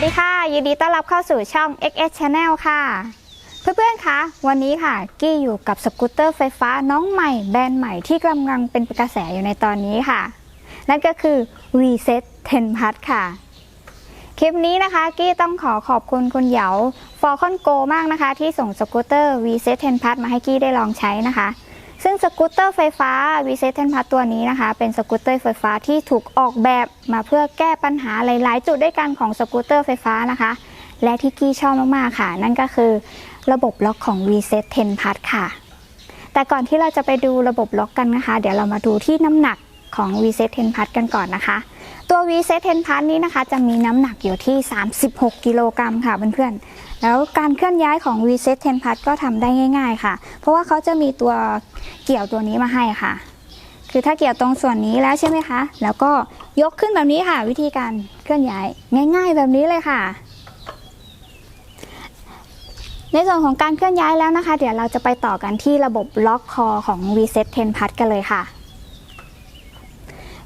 วัสดีค่ะ ยินดีต้อนรับเข้าสู่ช่อง XS Channel ค่ะ เพื่อนๆ คะ วันนี้ค่ะ กี้อยู่กับสกูตเตอร์ไฟฟ้าน้องใหม่แบรนด์ใหม่ที่กำลังเป็นกระแสอยู่ในตอนนี้ค่ะ นั่นก็คือ Reset 10 Plus ค่ะ คลิปนี้นะคะ กี้ต้องขอขอบคุณคุณเหยาฟอร์คอนโกมากนะคะ ที่ส่งสกูตเตอร์ Reset 10 Plus มาให้กี้ได้ลองใช้นะคะ ซึ่งสกูตเตอร์ไฟฟ้า v c 10 Plus ตัวนี้นะคะ เป็นสกูตเตอร์ไฟฟ้าที่ถูกออกแบบมาเพื่อแก้ปัญหาหลาย ๆ จุดด้วยกันของสกูตเตอร์ไฟฟ้านะคะ และที่กี้ชอบมาก ๆ ค่ะ นั่นก็คือระบบล็อกของ v c 10 Plus ค่ะ แต่ก่อนที่เราจะไปดูระบบล็อกกันนะคะ เดี๋ยวเรามาดูที่น้ำหนัก ของ v c 10 Plus กันก่อนนะคะ ตัว v c 10 Plus นี้นะคะจะมีน้ำหนักอยู่ที่ 36 กิโลกรัมค่ะเพื่อนๆ แล้วการเคลื่อนย้ายของ v c 10 Plus ก็ทำได้ง่าย ๆ ค่ะ เพราะว่าเขาจะมีตัวเกี่ยวตัวนี้มาให้ค่ะ คือถ้าเกี่ยวตรงส่วนนี้แล้วใช่ไหมคะ แล้วก็ยกขึ้นแบบนี้ค่ะ วิธีการเคลื่อนย้ายง่าย ๆ แบบนี้เลยค่ะในส่วนของการเคลื่อนย้ายแล้วนะคะ เดี๋ยวเราจะไปต่อกันที่ระบบล็อกคอของ Reset 10 Plus กันเลยค่ะ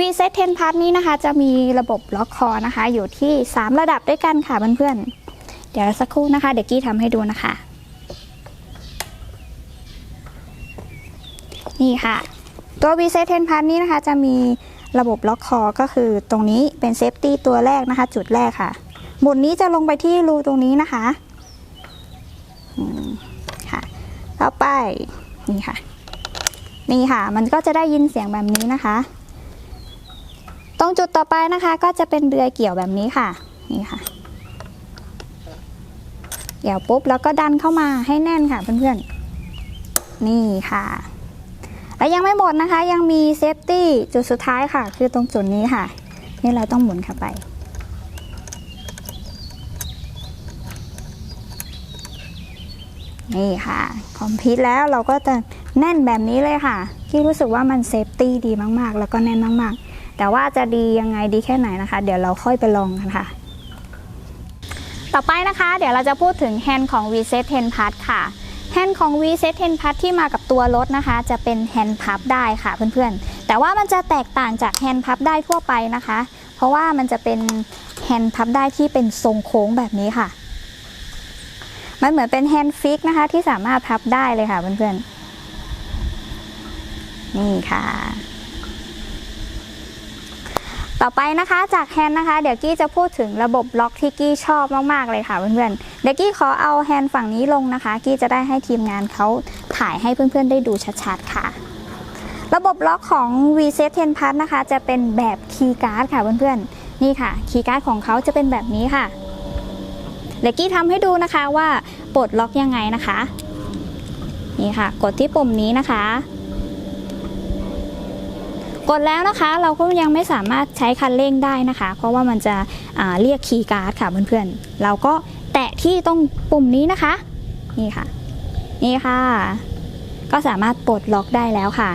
Reset 10 Plus นี้นะคะ จะมีระบบล็อกคอนะคะ อยู่ที่ 3 ระดับด้วยกันค่ะเพื่อนๆ เดี๋ยวสักครู่นะคะ เดี๋ยวกี้ทำให้ดูนะคะ นี่ค่ะ ตัว v c 10 Plus นี้นะคะ จะมีระบบล็อกคอก็คือตรงนี้เป็นเซฟตี้ตัวแรกนะคะ จุดแรกค่ะหมุดนี้จะลงไปที่รูตรงนี้นะคะค่ะต่อไปนี่ค่ะ นี่ค่ะ มันก็จะได้ยินเสียงแบบนี้นะคะ รงจุดต่อไปนะคะ ก็จะเป็นเรือเกี่ยวแบบนี้ค่ะ นี่ค่ะ เกี่ยวปุ๊บแล้วก็ดันเข้ามาให้แน่นค่ะเพื่อนๆ นี่ค่ะ และยังไม่หมดนะคะ ยังมีเซฟตี้จุดสุดท้ายค่ะ คือตรงจุดนี้ค่ะ นี่เราต้องหมุนเข้าไปนี่ค่ะ คอมพิวแล้วเราก็จะแน่นแบบนี้เลยค่ะ ที่รู้สึกว่ามันเซฟตี้ดีมากๆ แล้วก็แน่นมากๆ แต่ว่าจะดียังไงดีแค่ไหนนะคะ เดี๋ยวเราค่อยไปลองกันค่ะ ต่อไปนะคะ เดี๋ยวเราจะพูดถึงแฮนด์ของ Reset 10 Plus ค่ะแฮนด์ของ v c 10 Plus ที่มากับตัวรถนะคะ จะเป็นแฮนด์พับได้ค่ะเพื่อนๆ แต่ว่ามันจะแตกต่างจากแฮนด์พับได้ทั่วไปนะคะ เพราะว่ามันจะเป็นแฮนด์พับได้ที่เป็นทรงโค้งแบบนี้ค่ะ มันเหมือนเป็นแฮนด์ฟิกนะคะที่สามารถพับได้เลยค่ะเพื่อนๆ นี่ค่ะ ต่อไปนะคะจากแฮนด์นะคะ เดี๋ยวกี้จะพูดถึงระบบล็อกที่กี้ชอบมากๆเลยค่ะเพื่อนๆเดี๋ยวกี้ขอเอาแฮนด์ฝั่งนี้ลงนะคะ กี้จะได้ให้ทีมงานเขาถ่ายให้เพื่อนๆได้ดูชัดๆค่ะ ระบบล็อกของ Reset 10 Plus นะคะ จะเป็นแบบคีย์การ์ดค่ะเพื่อนๆนี่ค่ะคีย์การ์ดของเขาจะเป็นแบบนี้ค่ะเดี๋ยวกี้ทำให้ดูนะคะว่าปลดล็อกยังไงนะคะ นี่ค่ะ กดที่ปุ่มนี้นะคะ กดแล้วนะคะเราก็ยังไม่สามารถใช้คันเร่งได้นะคะ เพราะว่ามันจะเรียกคีย์การ์ดค่ะเพื่อนๆ เราก็แตะที่ตรงปุ่มนี้นะคะ นี่ค่ะ นี่ค่ะ ก็สามารถปลดล็อกได้แล้วค่ะ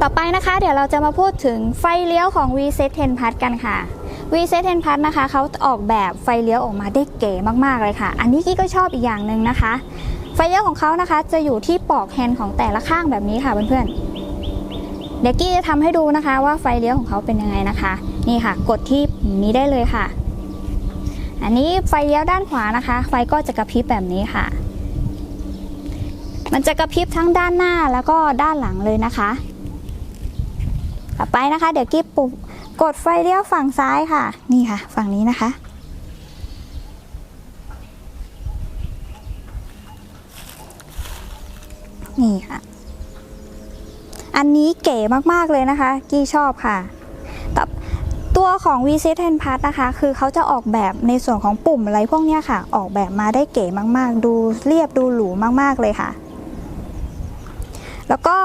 ต่อไปนะคะเดี๋ยวเราจะมาพูดถึงไฟเลี้ยวของ Reset 10 Plus กันค่ะ Reset 10 Plus นะคะเขาออกแบบไฟเลี้ยวออกมาได้เก๋มากๆเลยค่ะ อันนี้กี้ก็ชอบอีกอย่างหนึ่งนะคะ ไฟเลี้ยวของเขานะคะจะอยู่ที่ปลอกแฮนด์ของแต่ละข้างแบบนี้ค่ะเพื่อนๆ เดี๋ยวกี้จะทำให้ดูนะคะว่าไฟเลี้ยวของเขาเป็นยังไงนะคะ นี่ค่ะ กดที่นี้ได้เลยค่ะ อันนี้ไฟเลี้ยวด้านขวานะคะ ไฟก็จะกระพริบแบบนี้ค่ะ มันจะกระพริบทั้งด้านหน้าแล้วก็ด้านหลังเลยนะคะ ต่อไปนะคะ เดี๋ยวกี้ปุ่มกดไฟเลี้ยวฝั่งซ้ายค่ะ นี่ค่ะ ฝั่งนี้นะคะนี่ค่ะ อันนี้เก๋มากๆเลยนะคะ กี้ชอบค่ะต,ตัวของ v c 10 Plus นะคะ คือเขาจะออกแบบในส่วนของปุ่มอะไรพวกนี้ค่ะ ออกแบบมาได้เก๋มากๆ ดูเรียบดูหรูมากๆเลยค่ะ แล้วก็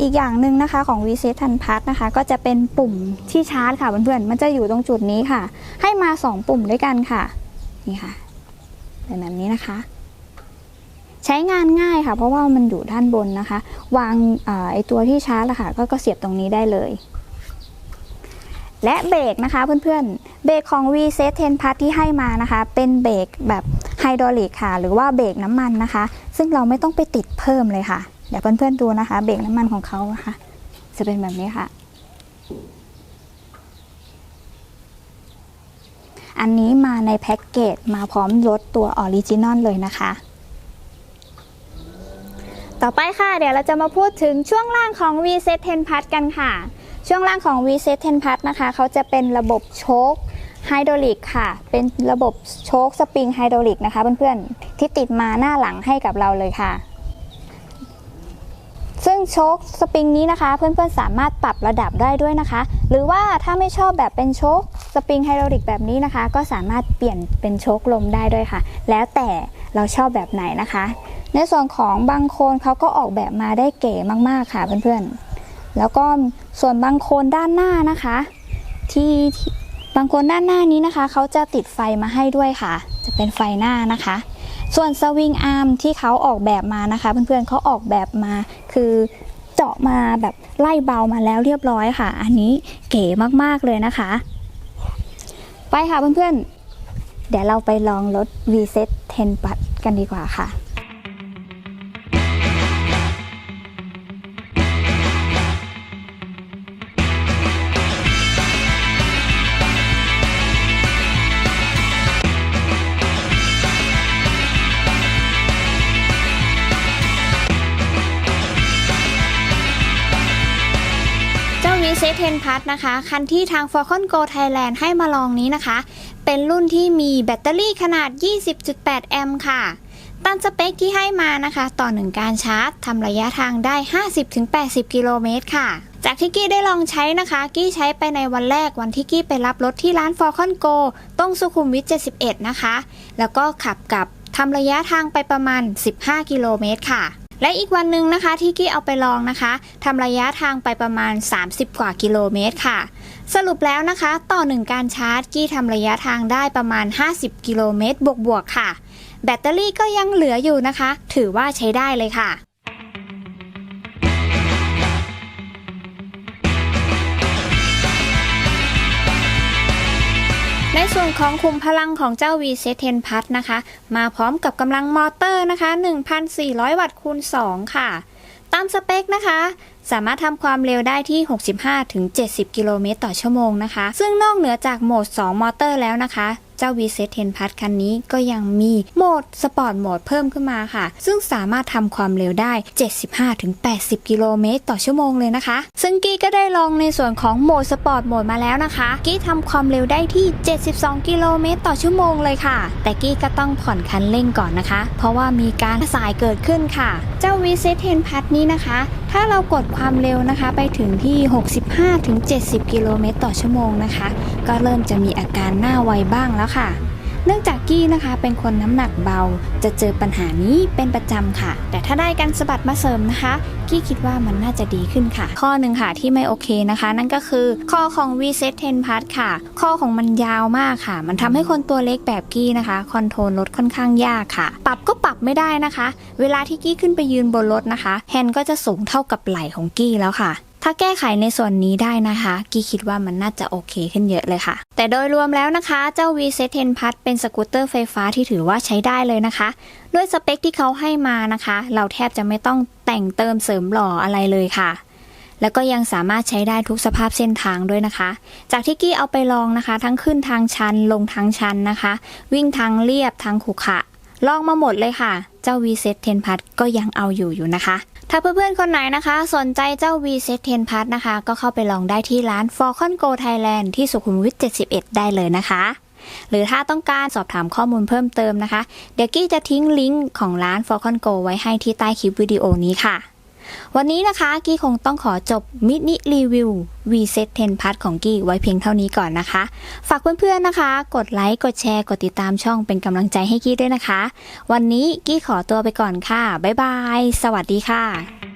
อีกอย่างหนึ่งนะคะของ v c 10 Plus นะคะ ก็จะเป็นปุ่มที่ชาร์จค่ะเพื่อนๆ มันจะอยู่ตรงจุดนี้ค่ะ ให้มา 2 ปุ่มด้วยกันค่ะ นี่ค่ะ เป็นแบบนี้นะคะ ใช้งานง่ายค่ะ เพราะว่ามันอยู่ด้านบนนะคะ วางอาไอตัวที่ชาร์จอะค่ะก็ก็เสียบตรงนี้ได้เลย และเบรกนะคะเพื่อนๆ เบรกของ v c 10 Plus ที่ให้มานะคะ เป็นเบรกแบบไฮดรอลิกค่ะ หรือว่าเบรกน้ำมันนะคะ ซึ่งเราไม่ต้องไปติดเพิ่มเลยค่ะ เดี๋ยวเพื่อนๆดูนะคะ เบรกน้ำมันของเขานะคะ จะเป็นแบบนี้ค่ะอันนี้มาในแพ็กเกจมาพร้อมรถตัวออริจินอลเลยนะคะ ต่อไปค่ะ เดี๋ยวเราจะมาพูดถึงช่วงล่างของ V Set 10 Plus กันค่ะ ช่วงล่างของ V Set 10 Plus นะคะเขาจะเป็นระบบโชคไฮดรอลิกค่ะ เป็นระบบโชคสปริงไฮดรอลิกนะคะเพื่อนๆ ที่ติดมาหน้าหลังให้กับเราเลยค่ะ ซึ่งโชคสปริงนี้นะคะ เพื่อนๆ สามารถปรับระดับได้ด้วยนะคะ หรือว่าถ้าไม่ชอบแบบเป็นโชค สปริงไฮดรอลิกแบบนี้นะคะ ก็สามารถเปลี่ยนเป็นโชคลมได้ด้วยค่ะ แล้วแต่เราชอบแบบไหนนะคะ ในส่วนของบางโคนเขาก็ออกแบบมาได้เก๋มากๆค่ะเพื่อนๆ แล้วก็ส่วนบางโคนด้านหน้านะคะ ที่บางโคนด้านหน้านี้นะคะเขาจะติดไฟมาให้ด้วยค่ะ จะเป็นไฟหน้านะคะ ส่วนสวิงอาร์มที่เขาออกแบบมานะคะ เพื่อนๆเขาออกแบบมาคือเจาะมาแบบไล่เบามาแล้วเรียบร้อยค่ะ อันนี้เก๋มากๆเลยนะคะ ไปค่ะเพื่อนๆ เดี๋ยวเราไปลองรถ V Set 10 ปัดกันดีกว่าค่ะ เจ้า v s 10 Plus นะคะ คันที่ทาง Falcon Go Thailand ให้มาลองนี้นะคะ เป็นรุ่นที่มีแบตเตอรี่ขนาด 20.8 แอมป์ค่ะตามสเปคที่ให้มานะคะ ต่อหนึ่งการชาร์จทำระยะทางได้ 50-80 กิโลเมตรค่ะ จากที่กี้ได้ลองใช้นะคะ กี้ใช้ไปในวันแรกวันที่กี้ไปรับรถที่ร้าน Falcon Go ตรงสุขุมวิท 71 นะคะ แล้วก็ขับกับทำระยะทางไปประมาณ 15 กิโลเมตรค่ะ และอีกวันหนึ่งนะคะที่กี้เอาไปลองนะคะทำระยะทางไปประมาณ 30 กว่ากิโลเมตรค่ะ สรุปแล้วนะคะ ต่อหนึ่งการชาร์จกี้ทำระยะทางได้ประมาณ 50 กิโลเมตรบวกๆค่ะ แบตเตอรี่ก็ยังเหลืออยู่นะคะ ถือว่าใช้ได้เลยค่ะ ในส่วนของคุมพลังของเจ้า V Set 10 Plus นะคะ มาพร้อมกับกำลังมอเตอร์นะคะ 1,400 วัตต์คูณ 2 ค่ะ ตามสเปคนะคะ สามารถทำความเร็วได้ที่ 65-70 กิโลเมตรต่อชั่วโมงนะคะ ซึ่งนอกเหนือจากโหมด 2 มอเตอร์แล้วนะคะ เจ้า V Set 10 Plus คันนี้ก็ยังมีโหมดสปอร์ตโหมดเพิ่มขึ้นมาค่ะ ซึ่งสามารถทำความเร็วได้ 75-80 กิโลเมตรต่อชั่วโมงเลยนะคะ ซึ่งกี้ก็ได้ลองในส่วนของโหมดสปอร์ตโหมดมาแล้วนะคะ กี้ทำความเร็วได้ที่ 72 กิโลเมตรต่อชั่วโมงเลยค่ะ แต่กี้ก็ต้องผ่อนคันเร่งก่อนนะคะ เพราะว่ามีการสายเกิดขึ้นค่ะ เจ้า V Set 10 Plus นี้นะคะ ถ้าเรากดความเร็วนะคะไปถึงที่ 65-70 กิโลเมตรต่อชั่วโมงนะคะ ก็เริ่มจะมีอาการหน้าไวบ้างแล้วค่ะ เนื่องจากกี้นะคะเป็นคนน้ำหนักเบา จะเจอปัญหานี้เป็นประจำค่ะ แต่ถ้าได้การสะบัดมาเสริมนะคะ กี้คิดว่ามันน่าจะดีขึ้นค่ะ ข้อหนึ่งค่ะที่ไม่โอเคนะคะ นั่นก็คือข้อของ V Set 10 Plus ค่ะ ข้อของมันยาวมากค่ะ มันทำให้คนตัวเล็กแบบกี้นะคะคอนโทรลรถค่อนข้างยากค่ะ ปรับก็ปรับไม่ได้นะคะ เวลาที่กี้ขึ้นไปยืนบนรถนะคะแฮนด์ก็จะสูงเท่ากับไหล่ของกี้แล้วค่ะ ถ้าแก้ไขในส่วนนี้ได้นะคะ กี้คิดว่ามันน่าจะโอเคขึ้นเยอะเลยค่ะ แต่โดยรวมแล้วนะคะเจ้า V Set 10 Plus เป็นสกูตเตอร์ไฟฟ้าที่ถือว่าใช้ได้เลยนะคะ ด้วยสเปคที่เขาให้มานะคะ เราแทบจะไม่ต้องแต่งเติมเสริมหล่ออะไรเลยค่ะแล้วก็ยังสามารถใช้ได้ทุกสภาพเส้นทางด้วยนะคะ จากที่กี้เอาไปลองนะคะ ทั้งขึ้นทางชันลงทางชันนะคะ วิ่งทางเรียบทางขรุขระลองมาหมดเลยค่ะ เจ้า V Set 10 Plus ก็ยังเอาอยู่อยู่นะคะ ถ้าเพื่อนๆ คนไหนนะคะ สนใจเจ้า V Set 10 Plus นะคะ ก็เข้าไปลองได้ที่ร้าน Falcon Go Thailand ที่สุขุมวิท 71 ได้เลยนะคะ หรือถ้าต้องการสอบถามข้อมูลเพิ่มเติมนะคะ เดี๋ยวกี้จะทิ้งลิงก์ของร้าน Falcon Go ไว้ให้ที่ใต้คลิปวิดีโอนี้ค่ะ วันนี้นะคะกี้คงต้องขอจบมินิรีวิว V Set 10 Part ของกี้ไว้เพียงเท่านี้ก่อนนะคะ ฝากเพื่อนๆนะคะ กดไลค์ กดแชร์ กดติดตามช่องเป็นกำลังใจให้กี้ด้วยนะคะ วันนี้กี้ขอตัวไปก่อนค่ะ บ๊ายบาย สวัสดีค่ะ